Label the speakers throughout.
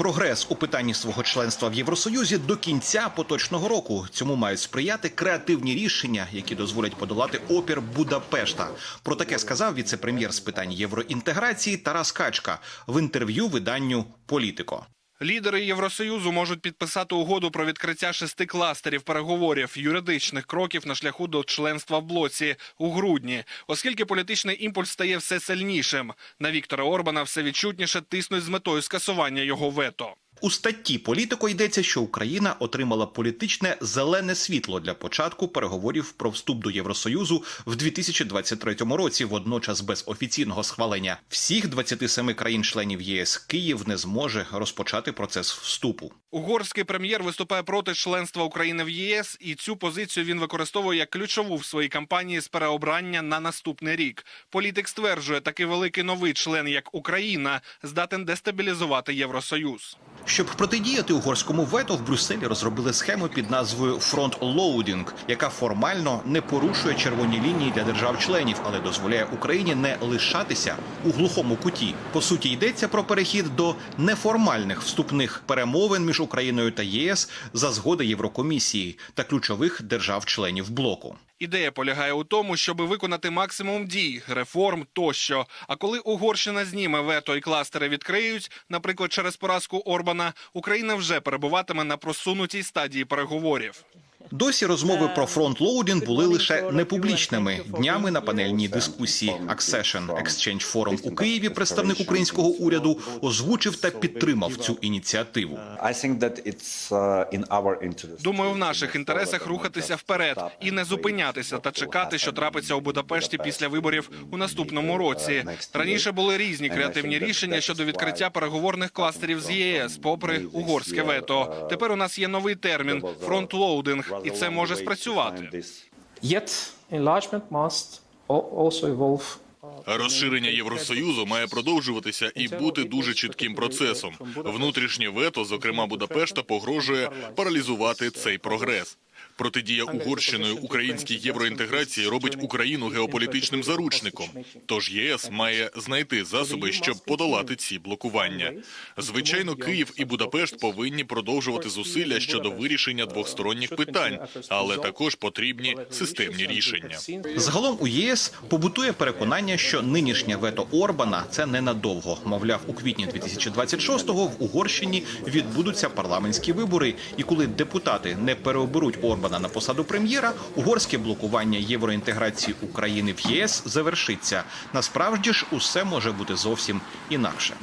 Speaker 1: прогрес у питанні свого членства в Євросоюзі до кінця поточного року. Цьому мають сприяти креативні рішення, які дозволять подолати опір Будапешта. Про таке сказав віце-прем'єр з питань євроінтеграції Тарас Качка в інтерв'ю виданню Політико.
Speaker 2: Лідери Євросоюзу можуть підписати угоду про відкриття шести кластерів переговорів юридичних кроків на шляху до членства в блоці у грудні, оскільки політичний імпульс стає все сильнішим. На Віктора Орбана все відчутніше тиснуть з метою скасування його вето.
Speaker 1: У статті Політико йдеться, що Україна отримала політичне зелене світло для початку переговорів про вступ до Євросоюзу в 2023 році. Водночас, без офіційного схвалення всіх 27 країн-членів ЄС Київ не зможе розпочати процес вступу.
Speaker 2: Угорський прем'єр виступає проти членства України в ЄС, і цю позицію він використовує як ключову в своїй кампанії з переобрання на наступний рік. Політик стверджує, такий великий новий член, як Україна, здатен дестабілізувати Євросоюз.
Speaker 1: Щоб протидіяти угорському вето, в Брюсселі розробили схему під назвою Фронт Лоудінг, яка формально не порушує червоні лінії для держав-членів, але дозволяє Україні не лишатися у глухому куті. По суті, йдеться про перехід до неформальних вступних перемовин між Україною та ЄС за згоди Єврокомісії та ключових держав-членів блоку.
Speaker 2: Ідея полягає у тому, щоб виконати максимум дій, реформ тощо. А коли Угорщина зніме вето і кластери відкриють, наприклад, через поразку Орбана, Україна вже перебуватиме на просунутій стадії переговорів.
Speaker 1: Досі розмови про фронт-лоудінг були лише непублічними. Днями на панельній дискусії Accession Exchange Forum у Києві представник українського уряду озвучив та підтримав цю ініціативу.
Speaker 3: Uh, interest.
Speaker 2: Думаю, в наших інтересах рухатися вперед і не зупинятися та чекати, що трапиться у Будапешті після виборів у наступному році. Раніше були різні креативні рішення щодо відкриття переговорних кластерів з ЄС, попри угорське вето. Тепер у нас є новий термін фронтлоудинг, і це може спрацювати.
Speaker 4: Розширення Євросоюзу має продовжуватися і бути дуже чітким процесом. Внутрішнє вето, зокрема Будапешта, погрожує паралізувати цей прогрес. Протидія Угорщиною українській євроінтеграції робить Україну геополітичним заручником. Тож ЄС має знайти засоби, щоб подолати ці блокування. Звичайно, Київ і Будапешт повинні продовжувати зусилля щодо вирішення двосторонніх питань, але також потрібні системні рішення.
Speaker 1: Загалом у ЄС побутує переконання, що нинішнє вето Орбана це ненадовго. Мовляв, у квітні 2026-го в Угорщині відбудуться парламентські вибори. І коли депутати не переоберуть Орбана на посаду прем'єра, угорське блокування євроінтеграції України в ЄС завершиться. Насправді ж усе може бути зовсім інакше.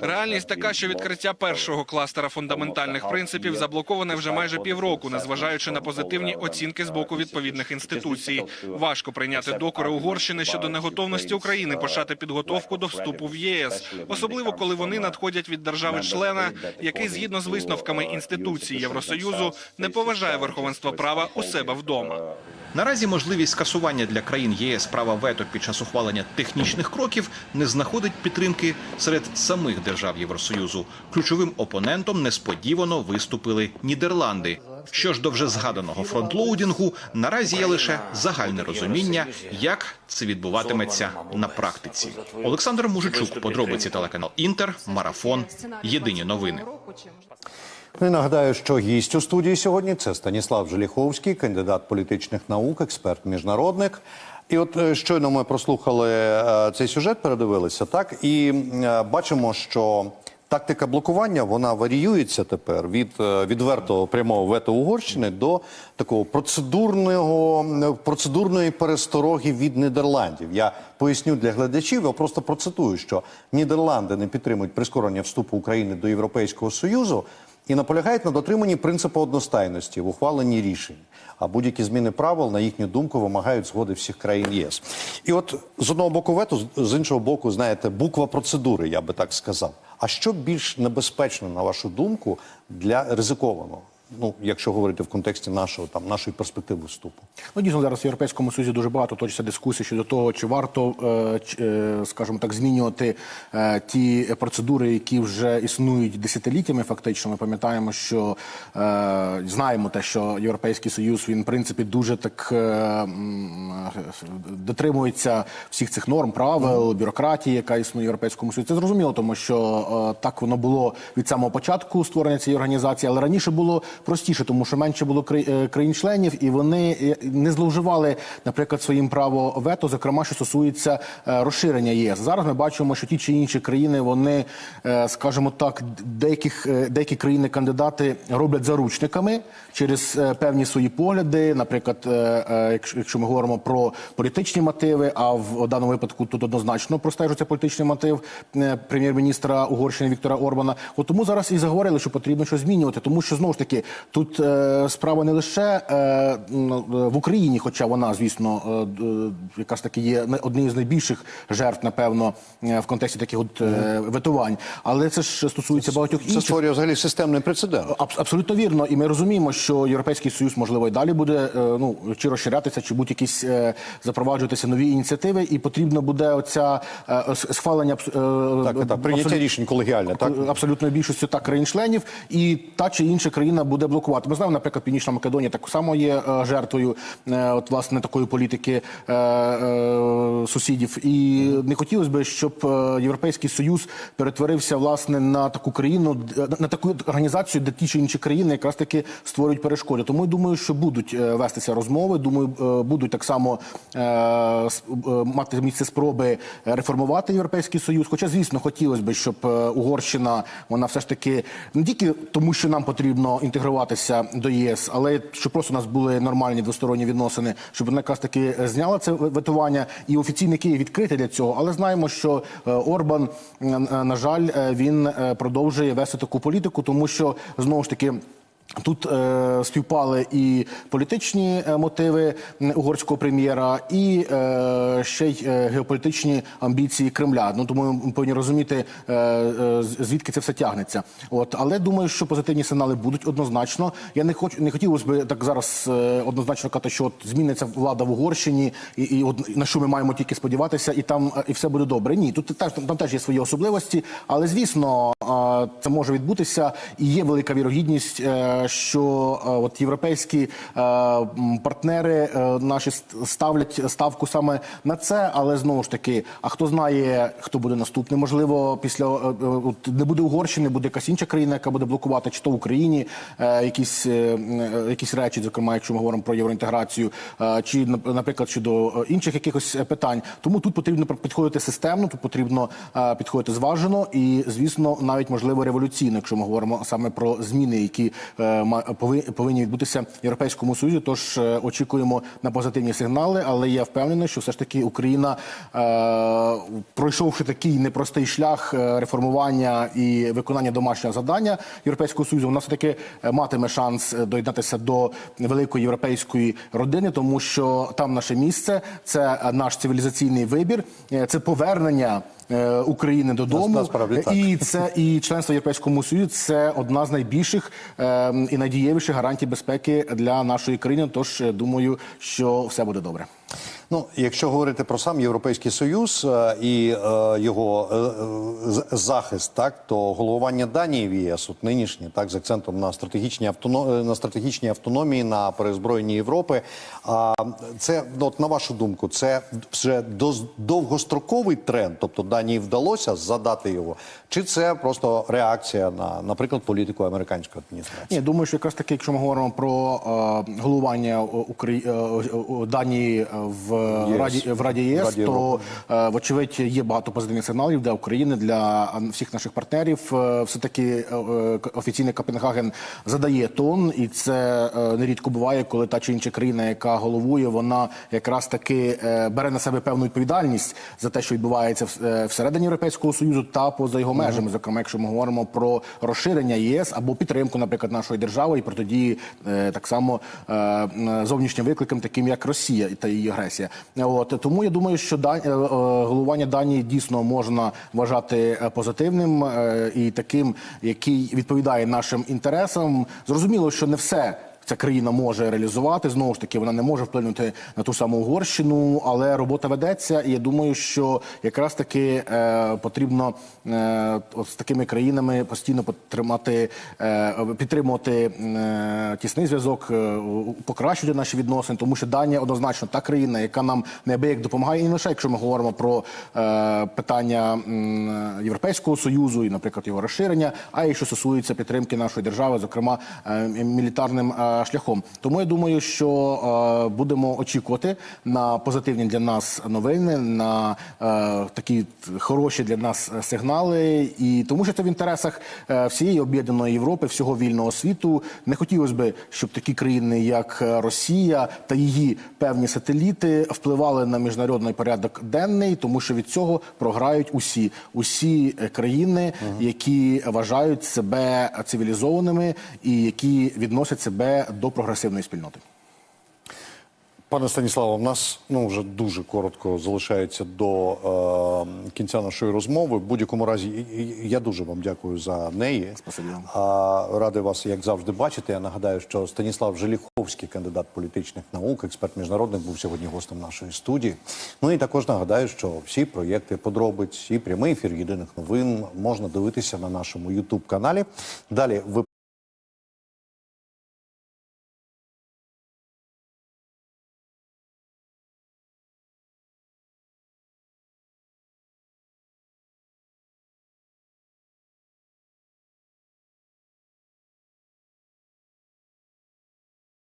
Speaker 2: Реальність така, що відкриття першого кластера фундаментальних принципів заблоковане вже майже півроку, незважаючи на позитивні оцінки з боку відповідних інституцій. Важко прийняти докори Угорщини щодо неготовності України почати підготовку до вступу в ЄС, особливо коли вони надходять від держави-члена, який згідно з висновками інституцій Євросоюзу не поважає верховенство права у себе вдома.
Speaker 1: Наразі можливість скасування для країн ЄС права вето під час ухвалення технічних кроків не знаходить підтримки серед самих держав Євросоюзу. Ключовим опонентом несподівано виступили Нідерланди. Що ж до вже згаданого фронтлоудінгу, наразі є лише загальне розуміння, як це відбуватиметься на практиці. Олександр Мужичук, подробиці телеканал Інтер, марафон. Єдині новини.
Speaker 5: І нагадаю, що гість у студії сьогодні це Станіслав Желіховський, кандидат політичних наук, експерт міжнародник. І от е, щойно ми прослухали е, цей сюжет, передивилися так, і е, бачимо, що тактика блокування вона варіюється тепер від відвертого прямого вето Угорщини до такого процедурного процедурної перестороги від Нідерландів. Я поясню для глядачів, я просто процитую, що Нідерланди не підтримують прискорення вступу України до Європейського Союзу і наполягають на дотриманні принципу одностайності в ухваленні рішень. А будь-які зміни правил, на їхню думку, вимагають згоди всіх країн ЄС. І от з одного боку вето, з- іншого боку, знаєте, буква процедури, я би так сказав. А що більш небезпечно, на вашу думку, для ризиковано Ну, якщо говорити в контексті нашого там нашої перспективи вступу.
Speaker 6: Ну, дійсно, зараз в Європейському Союзі дуже багато точиться дискусій щодо того, чи варто, е, е, скажімо так, змінювати е, ті процедури, які вже існують десятиліттями. Фактично, ми пам'ятаємо, що е, знаємо те, що Європейський Союз він в принципі дуже так е, дотримується всіх цих норм, правил, бюрократії, яка існує в Європейському Союзі. Це зрозуміло, тому що е, так воно було від самого початку створення цієї організації, але раніше було простіше, тому що менше було е, країн-членів, і вони е, не зловживали, наприклад, своїм право вето, зокрема, що стосується е, розширення ЄС. Зараз ми бачимо, що ті чи інші країни, вони, скажімо так, деяких деякі країни-кандидати роблять заручниками через певні свої погляди. Наприклад, якщо- ми говоримо про політичні мотиви, а в даному випадку тут однозначно простежується політичний мотив прем'єр-міністра Угорщини Віктора Орбана. От тому зараз і заговорили, що потрібно щось змінювати, тому що знову ж таки тут е, справа не лише е, е, в Україні, хоча вона, звісно, е, якраз таки є однією з найбільших жертв, напевно, в контексті таких от е, ветувань, але це ж стосується багатьох
Speaker 5: Це створює взагалі системний прецедент.
Speaker 6: Аб- Абсолютно вірно, і ми розуміємо, що європейський союз можливо і далі буде е, ну чи розширятися, чи будь якісь е, запроваджуватися нові ініціативи, і потрібно буде оця е, схвалення е,
Speaker 5: Так, так, прийняття рішень колегіальне, так?
Speaker 6: абсолютною більшістю так країн-членів, і та чи інша країна буде блокувати. Ми знаємо, наприклад, Північна Македонія так само є е, жертвою е, от власне такої політики е, сусідів. І не хотілося б, щоб Європейський Союз перетворився власне на таку країну, на таку організацію, де ті чи інші країни якраз таки створюють перешкоди. Тому я думаю, що будуть вестися розмови. Думаю, будуть так само мати місце спроби реформувати європейський союз. Хоча, звісно, хотілося б, щоб Угорщина вона все ж таки не тільки тому, що нам потрібно інтегруватися до ЄС, але щоб просто у нас були нормальні двосторонні відносини, щоб вона якраз таки зняла це ветування. І офіційний Київ відкритий для цього. Але знаємо, що е, Орбан, е, е, на жаль, він продовжує вести таку політику, тому що знову ж таки. Тут е, співпали і політичні е, мотиви угорського прем'єра, і е, ще й е, геополітичні амбіції Кремля. Ну тому ми повинні розуміти, е, е, звідки це все тягнеться. От але думаю, що позитивні сигнали будуть однозначно. Я не хочу не хотілося б так зараз однозначно казати, що от зміниться влада в Угорщині, і, і от на що ми маємо тільки сподіватися, і там і все буде добре. Ні, тут теж там, там теж є свої особливості, але звісно, е, це може відбутися, і є велика вірогідність, е, що е, от європейські е, партнери е, наші ставлять ставку саме на це. Але знову ж таки, а хто знає, хто буде наступний? Можливо, після е, е, от не буде Угорщини, буде якась інша країна, яка буде блокувати, чи то в Україні е, якісь, е, е, якісь речі, зокрема, якщо ми говоримо про євроінтеграцію, е, чи нап- наприклад щодо е, інших якихось е, питань. Тому тут потрібно підходити системно, тут потрібно е, підходити зважено і, звісно, навіть можливо революційно, якщо ми говоримо саме про зміни, які е, повинні відбутися європейському союзі. Тож е, очікуємо на позитивні сигнали, але я впевнений, що все ж таки Україна, е, пройшовши такий непростий шлях е, реформування і виконання домашнього завдання Європейського союзу, вона все таки матиме шанс е, доєднатися до великої європейської родини, тому що там наше місце, це е, наш цивілізаційний вибір, е, це повернення. Е, України додому
Speaker 5: Насправді так.
Speaker 6: і це і членство в Європейському Союзі це одна з найбільших е, і надієвіших гарантій безпеки для нашої країни. Тож е, думаю, що все буде добре.
Speaker 5: Ну, якщо говорити про сам Європейський Союз е, і е, його е, захист, так то головування Данії в ЄС, от нинішнє, так з акцентом на стратегічній автоно... е, на стратегічній автономії, на перезброєнні Європи. А це ну, от на вашу думку, це вже довгостроковий тренд, тобто Данії вдалося задати його, чи це просто реакція на, наприклад, політику американської адміністрації?
Speaker 6: Ні, думаю, що якраз таки, якщо ми говоримо про е, головування Украї... е, е, Данії в
Speaker 5: ЄС.
Speaker 6: Раді в Раді ЄС,
Speaker 5: Раді
Speaker 6: то е, вочевидь є багато позитивних сигналів для України, для е, всіх наших партнерів. Е, Все таки офіційний Копенгаген задає тон, і це нерідко буває, коли та чи інша країна, яка головує, вона якраз таки бере на себе певну відповідальність за те, що відбувається всередині Європейського союзу та поза його межами. Зокрема, якщо ми говоримо про розширення ЄС або підтримку, наприклад, нашої держави і протидії так само зовнішнім викликам, таким як Росія та її агресія. От тому я думаю, що Дан... е, е, головування Данії дійсно можна вважати е, позитивним і таким, який відповідає нашим інтересам. Зрозуміло, що не все. Ця країна може реалізувати. Знову ж таки, вона не може вплинути на ту саму Угорщину, але робота ведеться. І я думаю, що якраз таки е, потрібно е, от з такими країнами постійно потримати, е, підтримувати е, тісний зв'язок, е, покращувати наші відносини, тому що Данія однозначно та країна, яка нам неабияк допомагає, і не лише якщо ми говоримо про е, питання м, Європейського союзу і, наприклад, його розширення, а й що стосується підтримки нашої держави, зокрема е, мілітарним е, шляхом. Тому я думаю, що е, будемо очікувати на позитивні для нас новини, на е, такі хороші для нас сигнали, і тому що це в інтересах е, всієї об'єднаної Європи, всього вільного світу. Не хотілося би, щоб такі країни, як Росія та її певні сателіти, впливали на міжнародний порядок денний, тому що від цього програють усі, усі країни, які вважають себе цивілізованими і які відносять себе до прогресивної спільноти.
Speaker 5: Пане Станіславе, у нас ну вже дуже коротко залишається до е, кінця нашої розмови. В будь-якому разі, я дуже вам дякую за неї.
Speaker 6: Спасибі.
Speaker 5: А, радий вас, як завжди, бачити. Я нагадаю, що Станіслав Желіховський, кандидат політичних наук, експерт міжнародник, був сьогодні гостем нашої студії. Ну і також нагадаю, що всі проєкти подробиць і прямий ефір єдиних новин можна дивитися на нашому Ютуб каналі. Далі ви.